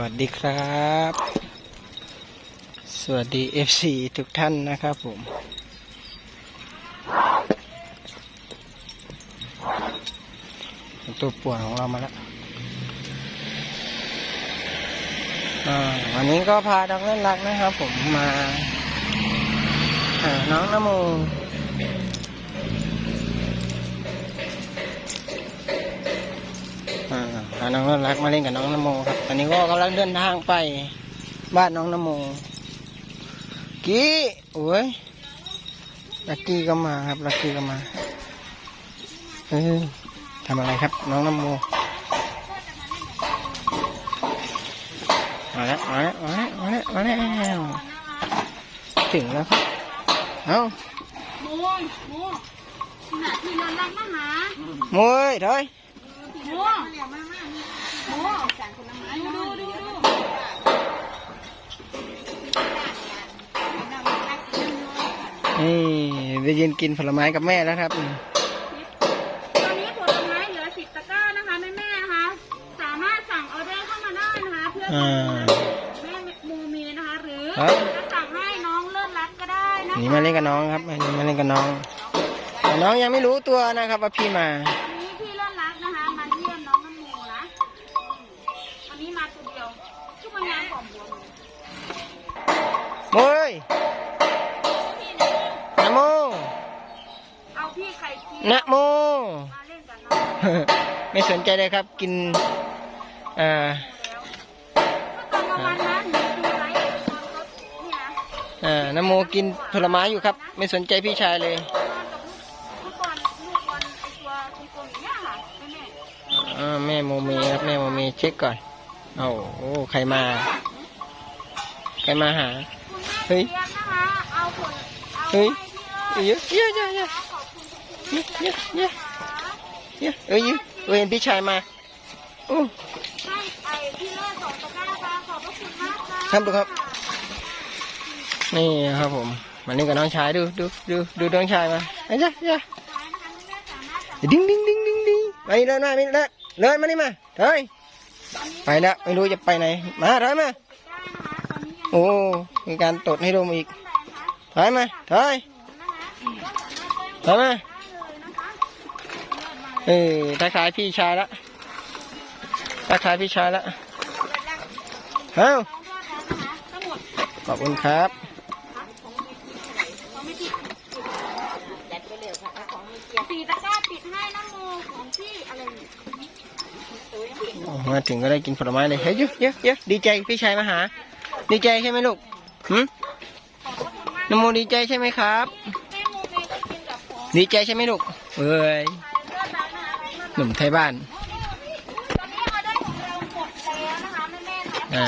วัสดีครับ สวัสดี FC ทุกท่านนะครับผม ตัวป่วนของเรามาแล้วอ่าวันนี้ก็พาดักเล่นรักนะครับผมมาหาน้องนโมอ่าพา น้องเล่นรักมาเล่นกับน้องนโมครับ ตอนนี้ก็กำลังเดินทางไปบ้านน้องนโม กี้โอ้ยลักกี้ก็มาครับลักกี้ก็มาเออทำอะไรครับ น้องนโมมาแล้วมาแล้วมาแล้วมาแล้วมาแล้วถึงแล้วครับเอ้าโมงโมงที่ไหนที่นอนรักมาหาโมยถอยโมงโมง สั่งผลไม้ดูดูดูนี่ได้ยินกินผลไม้กับแม่แล้วครับ ตอนนี้ผลไม้เหลือสิบตะกร้านะคะแม่แม่ๆนะคะสามารถสั่งออเดอร์เข้ามาได้นะคะเพื่ออ่า แม่โมมีนะคะหรือครับ จะสั่งให้น้องเลิศรักก็ได้นะนี่คะ มาเล่นกับน้องครับมามาเล่นกับน้องแต่น้องยังไม่รู้ตัวนะครับว่าพี่มาวัน โมยนะโมเอาพี่ไข่เจียวนะโม มาเล่นกับน้องไม่สนใจเลยครับกินอ่าล้วก็ตอนกลางวันนะหนูดูไลฟ์ตอนเขานี่นะอ่านะโมกินผลไม้อยู่ครับ ไม่สนใจพี่ชายเลยอนกับลูกลูกบอลลูกบอลไอตัวกลมๆอย่างเงี้ยค่ะแม่แม่อ่าแม่โมเมครับแม่โมเมเช็คก่อนเอาโอ้ใครมา ใครมาหา เฮ้ยเยงนะเอาผลเอาเฮ้ยเยอะเยอะเยอะเยอะเยอะเยอะเยอะเยอะเอ้ยเอ้ยเห็นพี่ชายมาอู้ให้ไอพี่เลิศสองตะกร้าค่ะขอบพระคุณมากค่ะครับดูครับ นี่ครับผมมาเล่นกับน้องชายดูดูดูดูน้องชายมาไอ้จ้ะจ้ะท้ายนะดิ้งดิ้งดิ้งดิ้งดิ้งไปเลยมาไม่เลยเลยมานี่มาเฮ้ยไปแล้วไม่รู้จะไปไหนมาถอยมา โอ้ มีการตดให้ดมอีกถอยมาถอยหมถแจ้งถอยมาได้เลยนะคะเลิศมาเออทักทายพี่ชายละทักทายพี่ชายละเอ้าน้องยอดแล้วนะคะทั้งหมดขอบคุณครับของไม่ติดจัดไปเร็วค่ะของมีเกียร์สี่ตะกร้าติดให้น้ำโมของพี่อะไรมาถึงก็ได้กินผลไม้เลย เฮ้ยเยอะเยอะเยอะดีใจพี่ชายมาหา ดีใจใช่ไหมลูกหืมขอบคุณมากนโมดีใจใช่ไหมครับแม่โมเมก็กินกับของดีใจใช่ไหมลูกเอ้ยเลือดแล้วนะคะหนุ่มไทยบ้านตอนนี้ออเดอร์ของเราหมดแล้วนะคะแม่ๆนะอ่า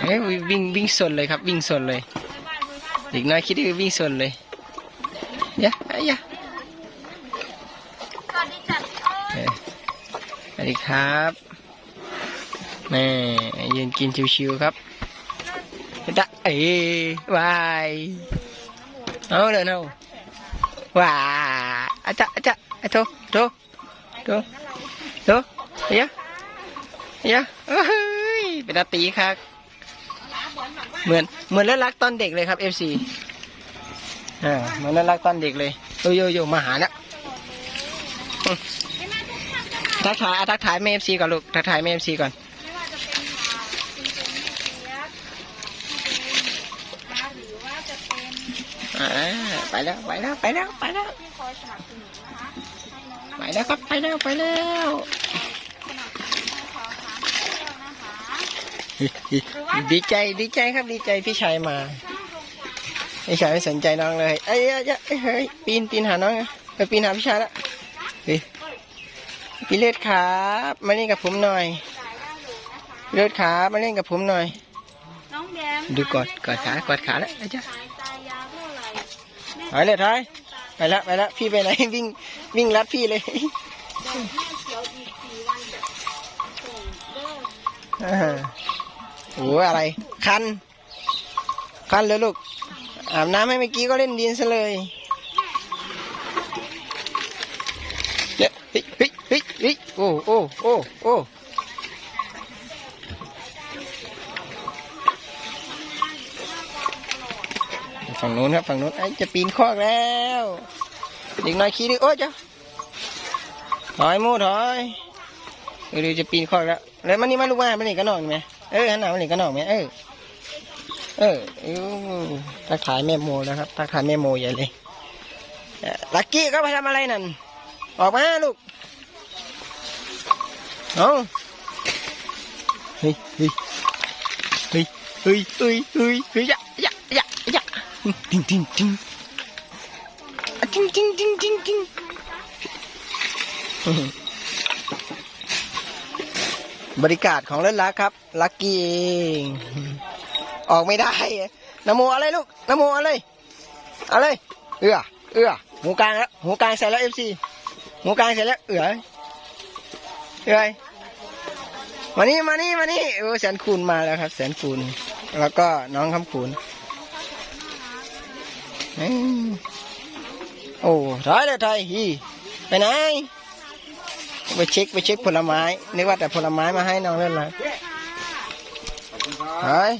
เอ้วิ่งวิ่งสนเลยครับวิ่งสนเลยบ้านบ้านเด็กน้อยคิดว่าวิ่งสนเลยยะอะยะสวัสดีจัดเอ้ยเอ้ยสวัสดีครับแม่ยืนกินชิวๆครับ เอ้วายเอาเดินเอาว้าอะจะอะจะอะโตโตโตโตเฮียเฮียเอ้ยเป็นอาตีครับเหมือนเหมือนเล่นรักตอนเด็กเลยครับเอฟซีอ่าเหมือนเล่นรักตอนเด็กเลยโยโยโยมาหาแล้วทักทายทักทายแม่เอฟซีก่อนลูกทักทายแม่เอฟซีก่อนอ่าคุณเป็นแม่เสียบนะคะหรือว่าจะเป็น อ่า ไปแล้วไปแล้วไปแล้วไปแล้วที่คอยสนับสนุนนะคะให้น้องไปแล้วครับไปแล้วไปแล้วสนับสนุนให้ขอถามเรื่องนะคะดีใจดีใจครับดีใจพี่ชายมาพี่ชายไม่สนใจน้องเลยเอ้ยเอ้ยเอ้ยเฮ้ยปีนปีนหาน้องนะไปปีนหาพี่ชายละเฮ้ยพี่เลือดครับมาเล่นกับผมหน่อยพี่เลือดครับมาเล่นกับผมหน่อยน้องแดมดูกอดกอดขากอดขาแล้วไอ้จ๊ะสา ถอยเลยถอยไปแล้วไปแล้วพี่ไปไหนวิ่งวิ่งรัดพี่เลยดอกแม่เขียวอีกสี่วันส่งเลิกอ่าโอ้อะไร คัน คันเลยลูก อาบน้ำให้เมื่อกี้ก็เล่นดินซะเลยเฮ้ยเฮ้ยเฮ้ยเฮ้ยเฮ้ยโอ้โอ้โอ้โอ้ ฝั่งนู้นครับฝั่งนู้นไอ้จะปีนคอกแล้วเด็กน้อยขี้ดื้อโอ้ยเจ้าถอยมูถอยเดี๋ยวจะปีนคอกแล้วแล้วมันนี่มาลูกมามันนี่ก็นอนไหมเออหันหน้ามันนี่ก็นอนไหมเออเออเออทักทายแม่โมแล้วครับทักทายแม่โมใหญ่เลยลักกี้ก็ไปทำอะไรนั่นออกมาลูกเอาเฮ้ยเฮ้ยเฮ้ยเฮ้ยเฮ้ยเฮ้ยเฮ้ยยะยะ จิงจิงจิงจิงจิงจิงจิงจิงบริการของเล่นรักครับ ลักกี้ออกไม่ได้นโมอะไรลูกนโมอะไรอะไรเอือเอือหมูกลางแล้วหมูกลางใส่แล้วเอฟซีหมูกลางใส่แล้วเอือเอือมานี่มานี่มานี่โอ้แสนคูณมาแล้วครับ แสนคูณแล้วก็น้องคำคูณ โอ้ถอยเลยถอยฮีไปไหน ไปเช็คไปเช็คผลไม้ นึกว่าแต่ผลไม้มาให้น้องเล่นเลยเฮ้ย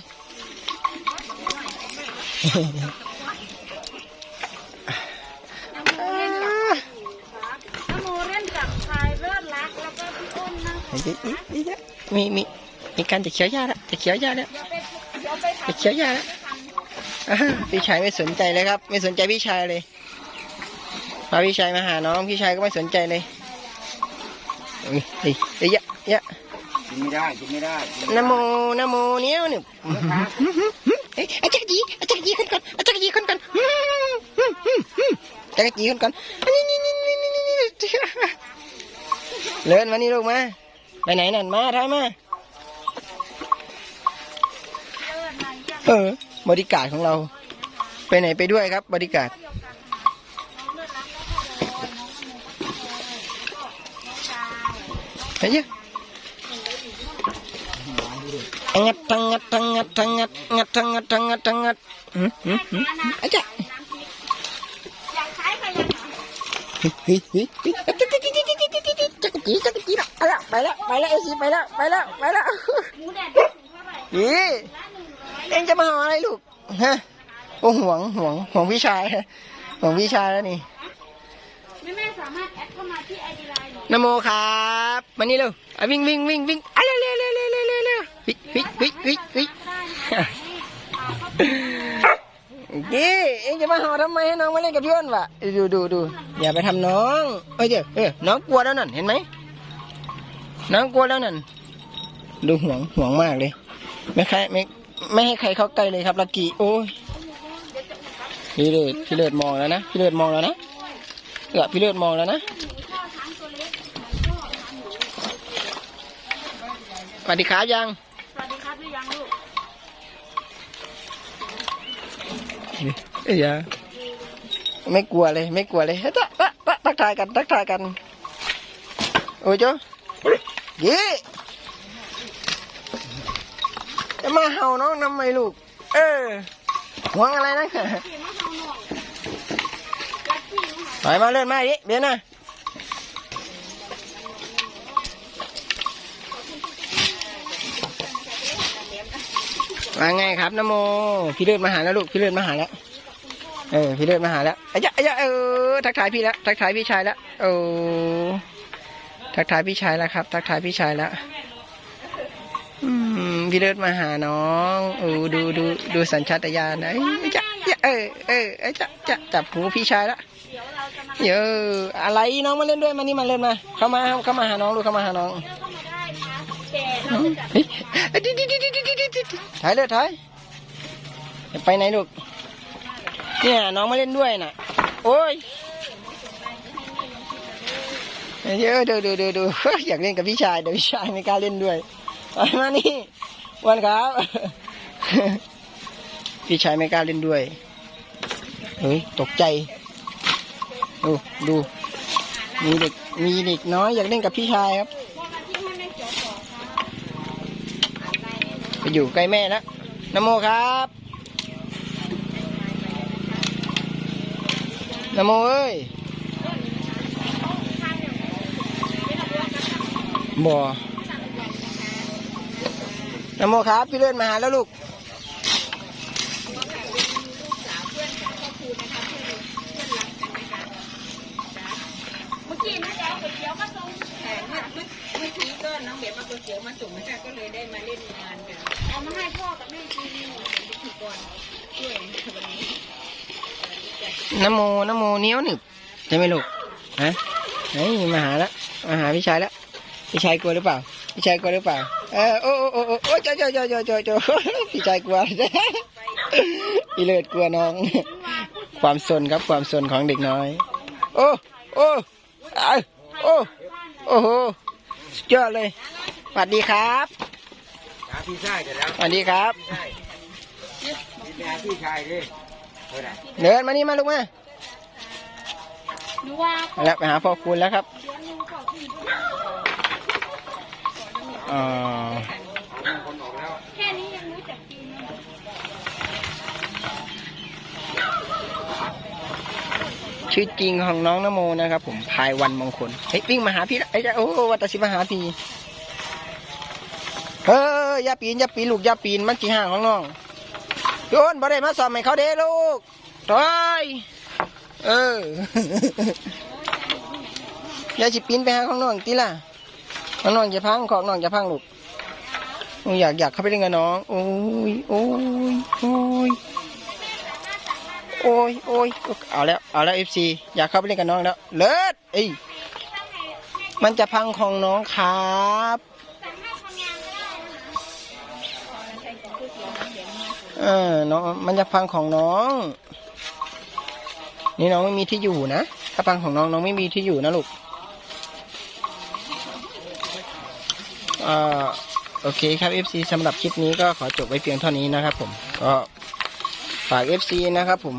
น้ำโมเล่นกับชายเลิศรักแล้วก็พี่อ้นนะเฮ้ยอีอีอีมีมีมีการจะเขียวยาแล้วจะเขียวยาแล้วจะเขียวยาแล้ว พี่ชายไม่สนใจเลยครับ ไม่สนใจพี่ชายเลยพาพี่ชายมาหาน้องพี่ชายก็ไม่สนใจเลยเฮ้ยเฮ้ยเฮ้ยยะยะกินไม่ได้กินไม่ได้กินไม่นะได้โมนะโมเนี้ยเนี่ยเฮ้ยอาจารย์จีอาจารย์จีขึ้นก่อนอาจารย์จีขึ้นก่อนอืมอืมอืมอืมอาจารย์จีขึ้นก่อนอันนี้นี่นี่นี่นี่นี่เลินมานี่ลูกมาไปไหนนั่นมาท้ายมาเออ บริการของเรา ไปไหนไปด้วยครับ บริการเฮ้ยงัดทั้งงัดทั้งงัดทั้งงัดงัดทั้งงัดทั้งงัดทั้งงัดอืมอืมอืมอาจารย์เฮ้ยเฮ้ยเฮ้ยเฮ้ยจักรจีจักรจีจักรจีละไปแล้วไปแล้วไปแล้วเอซีไปแล้วไปแล้วไปแล้วหมูแดดถึงเท่าไหร่นี่ละ เอ็งจะมาหาอะไรลูกฮะโอ้ห่วงห่วงห่วงพี่ชายห่วงพี่ชายแล้วนี่แม่แม่สามารถแอดเข้ามาที่ไอดีไลน์หนูนโมครับมานี่เร็วอะวิ่งวิ่งวิ่งวิ่งอะเร็วเร็วเร็วเร็วเร็วเร็วเร็ววิ่งวิ่งวิ่งวิ่งวิ่งได้นะคะให้พาเข้าไปนี่เอ็งจะมาหาทำไมให้น้องมาเล่นกับพี่อ้นวะดูดูดูอย่าไปทำน้องเอ้ยเดี๋ยวเออน้องกลัวแล้วนั่นเห็นไหมน้องกลัวแล้วนั่นดูห่วงห่วงมากเลยไม่ใครไม่ ไม่ให้ใครเข้าใกล้เลยครับลักกี้โอ้ยพี่เลิศพี่เลิศมองแล้วนะพี่เลิศมองแล้วนะเออพี่เลิศมองแล้วนะสวัสดีครับยังสวัสดีครับหรือยังลูกเอ้ยอย่าไม่กลัวเลย ไม่กลัวเลยเฮ้ยตะตะตะทักทายกันทักทายกันโอ้ยเจ้ายี่จะ มาเห่าน้องทำไมลูก เออหวงอะไรนะขี่มาเฮาหน่อยลักกี้มาถอยมาเลื่อนมาดิเบียนนะว่าไงครับนโม พี่เลือดมาหาแล้วลูก พี่เลือดมาหาแล้ว เออ พี่เลือดมาหาแล้วอายะอายะเออ ทักทายพี่แล้ว ทักทายพี่ชายแล้ว โอ้ ทักทายพี่ชายแล้วครับ ทักทายพี่ชายแล้ว พี่เลิศมาหาน้องอ้ดูดูดูสัญชาตญาณนะเอ้จะเออเออจะจะจับหูพี่ชายละเยอะอะไรน้องมาเล่นด้วยมานี่มาเล่นมา เข้ามาเข้ามาหาน้องลูกเข้ามาหาน้องถ่ายเลยถ่ายไปไหนลูกเนี่ยน้องมาเล่นด้วยน่ะ โอ้ยเยอะดูดูดูดูอยากเล่นกับพี่ชายเดี๋ยวพี่ชายไม่กล้าเล่นด้วยมานี่ วันครับ พี่ชายไม่กล้าเล่นด้วย เฮ้ย ตกใจ ดูดู มีเด็ก มีเด็กน้อยอยากเล่นกับพี่ชายครับ ไปอยู่ใกล้แม่แล้วนโมครับนโมเอ้ยบ่ นโมครับ พี่เลื่อนมาหาแล้วลูกเมื่อกี้นะจ๊ะก๋วยเตี๋ยวก็ส่งแต่เมื่อเมื่อกี้ก็น้องเบียมาก๋วเตี๋ยวมาส่งนะจ๊ะก็เลยได้มาเล่นงานกันเอามาให้พ่อกับแม่กินพิธีกวนนโมนโมเนี้ยวหนึบใช่ไหมลูกฮะเฮ้ยมาหาแล้วมาหาพี่ชายแล้วพี่ชายกลัวหรือเปล่าพี่ชายกลัวหรือเปล่า เออโอ้โอ้โอ้โอ้โอ้เจ้าเจ้าเจ้าเจ้าเจ้าเจ้าพี่ชายกลัวพี่เลิศกลัวน้อง ความสนครับความสนของเด็กน้อย โอ้โอ้อ้โอ้โอ้โหสุดยอดเลยสวัสดีครับพี่ชายเดี๋ยวสวัสดีครับพี่ชายดิเดินมานี่มาลูกมาหมแล้วไปหาพ่อคุณแล้วครับอนหนึงก็พี่อ๋อ คนออกแล้ว แค่นี้ยังรู้จักกินนะ ชื่อจริงของน้องนโมนะครับผมพายวันมงคลเฮ้ยวิ่งมาหาพี่ละไอ้ยโอ้วัตสิมาหาพี่เฮ้ยอย่าปีนอย่าปีนลูกอย่าปีนมันจีห่างของน้องโยนบ่ได้มาสอบให้เขาเด้ลูกถอยเอออย่าสิปีนไปหาของน้องตีล่ะของน้องจะพังของน้องจะพังลูกอยากอยากเข้าไปเล่นกับน้อง โอ้ยโอ้ยโอ้ย โอ้ยโอ้ยเอาแล้ว เอาแล้วเอฟซีอยากเข้าไปเล่นกับน้องแล้ว เลิศเอ้ยมันจะพังของน้องครับเออน้องมันจะพังของน้อง นี่น้องไม่มีที่อยู่นะ ถ้าพังของน้องน้องไม่มีที่อยู่นะลูกอ่าโอเคครับ FC สำหรับคลิปนี้ก็ขอจบไว้เพียงเท่านี้นะครับผม ก็ ฝาก FC นะครับผม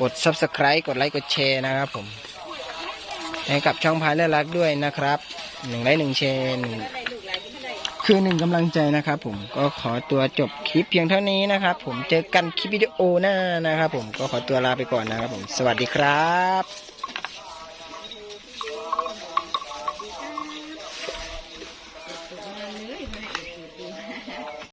กด subscribe กดไลค์กดแชร์นะครับผมให้กับช่องพายเลือรักด้วยนะครับหนึ่งไลค์หนึ่งแชร์หนึ่งคือหนึ่งกำลังใจนะครับผมก็ขอตัวจบคลิปเพียงเท่านี้นะครับผมเจอกันคลิปวิดีโอหน้านะครับผมก็ขอตัวลาไปก่อนนะครับผมสวัสดีครับ